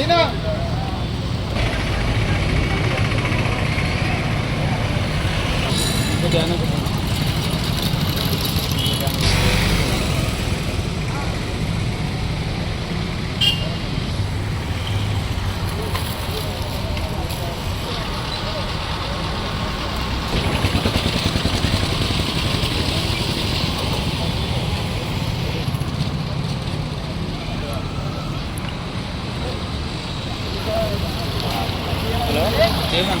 Sino? Pagdaanan ko. జోహార్ తాగలేదమ్మ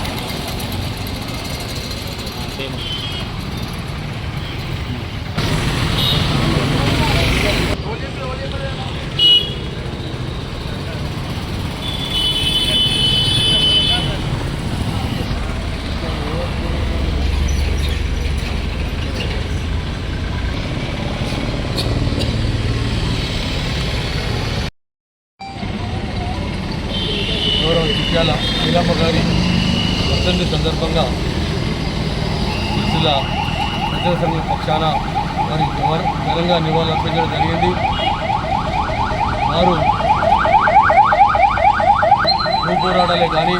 గౌరవ చిట్యాల నీలమ్మ గారి వర్ధంతి సందర్భంగా సిరిసిల్ల ప్రజల సంఘం పక్షాన వారి ఘనంగా నివాళులర్పించడం జరిగింది. వారు భూ పోరాటాలే కానీ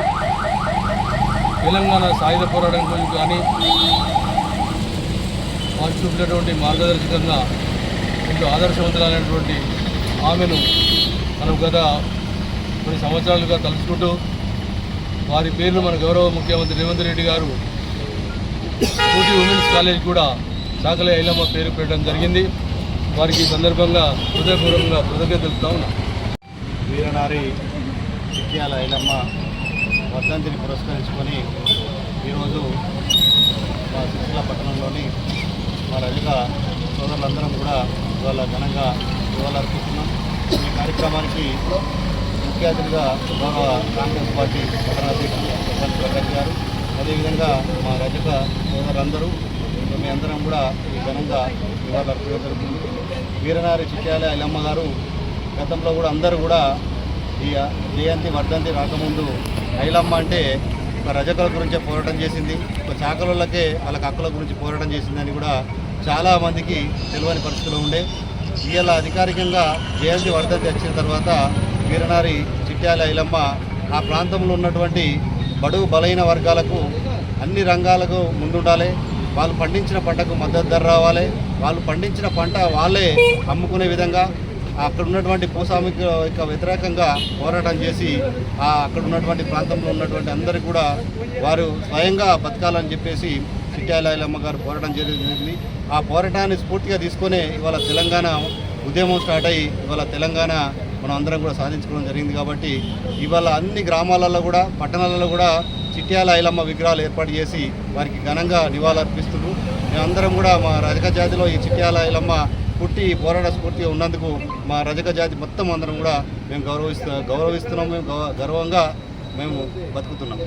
తెలంగాణ సాయుధ పోరాటం గురించి కానీ వారు చూపినటువంటి మార్గదర్శకంగా ఎంతో ఆదర్శవంతులైనటువంటి ఆమెను మనం గత కొన్ని సంవత్సరాలుగా తలుచుకుంటూ వారి పేర్లు మన గౌరవ ముఖ్యమంత్రి రేవంత్ రెడ్డి గారు ఊటీ ఉమెన్స్ కాలేజ్ కూడా సాకలే ఐలమ్మ పేరు పెట్టడం జరిగింది. వారికి ఈ సందర్భంగా హృదయపూర్వకంగా కృతజ్ఞత తెలుపుతా ఉన్నా. వీరనారి విద్యాల ఐలమ్మ వర్ధంతిని పురస్కరించుకొని ఈరోజు మా సిరిసిల్ల పట్టణంలోని మా రజక సోదరులందరం కూడా ఇవాళ ఘనంగా ఇవ్వాలర్పిస్తున్నాం ఈ కార్యక్రమానికి ముఖ్య అతిథిగా కాంగ్రెస్ పార్టీ పట్టణాధ్యక్షులు ప్రశాంత్ ప్రకాష్ గారు అదేవిధంగా మా రజక సోదరులందరూ మీ అందరం కూడా ఈ ఘనంగా ఇవ్వాలర్పించడం జరుగుతుంది వీరనారి చిట్యాల ఐలమ్మ గారు గతంలో కూడా అందరూ కూడా ఈ జయంతి వర్ధంతి రాకముందు ఐలమ్మ అంటే ఒక రజకుల గురించే పోరాటం చేసింది. ఒక చాకలోళ్ళకే వాళ్ళకి హక్కుల గురించి పోరాటం చేసిందని కూడా చాలా మందికి తెలియని పరిస్థితిలో ఉండే. ఇవాళ అధికారికంగా జయంతి వర్ధంతి వచ్చిన తర్వాత వీరనారి చిట్యాల ఐలమ్మ ఆ ప్రాంతంలో ఉన్నటువంటి బడుగు బలైన వర్గాలకు అన్ని రంగాలకు ముందుండాలి. వాళ్ళు పండించిన పంటకు మద్దతు ధర రావాలి. వాళ్ళు పండించిన పంట వాళ్ళే అమ్ముకునే విధంగా అక్కడ ఉన్నటువంటి భూస్వామిక యొక్క వ్యతిరేకంగా పోరాటం చేసి ఆ అక్కడ ఉన్నటువంటి ప్రాంతంలో ఉన్నటువంటి అందరికీ కూడా వారు స్వయంగా బతకాలని చెప్పేసి చిట్యాలయలమ్మ గారు పోరాటం జరిగింది. ఆ పోరాటాన్ని స్ఫూర్తిగా తీసుకొని ఇవాళ తెలంగాణ ఉద్యమం స్టార్ట్ అయ్యి ఇవాళ తెలంగాణ మనం అందరం కూడా సాధించుకోవడం జరిగింది కాబట్టి ఇవాళ అన్ని గ్రామాలలో కూడా పట్టణాలలో కూడా చిట్యాల ఐలమ్మ విగ్రహాలు ఏర్పాటు చేసి వారికి ఘనంగా నివాళులర్పిస్తున్నారు మేమందరం కూడా మా రజక జాతిలో ఈ చిట్యాల ఐలమ్మ పుట్టి పోరాట స్ఫూర్తిగా ఉన్నందుకు మా రజక జాతి మొత్తం అందరం కూడా మేము గౌరవిస్తు గౌరవిస్తున్నాము గౌ- గర్వంగా మేము బతుకుతున్నాం.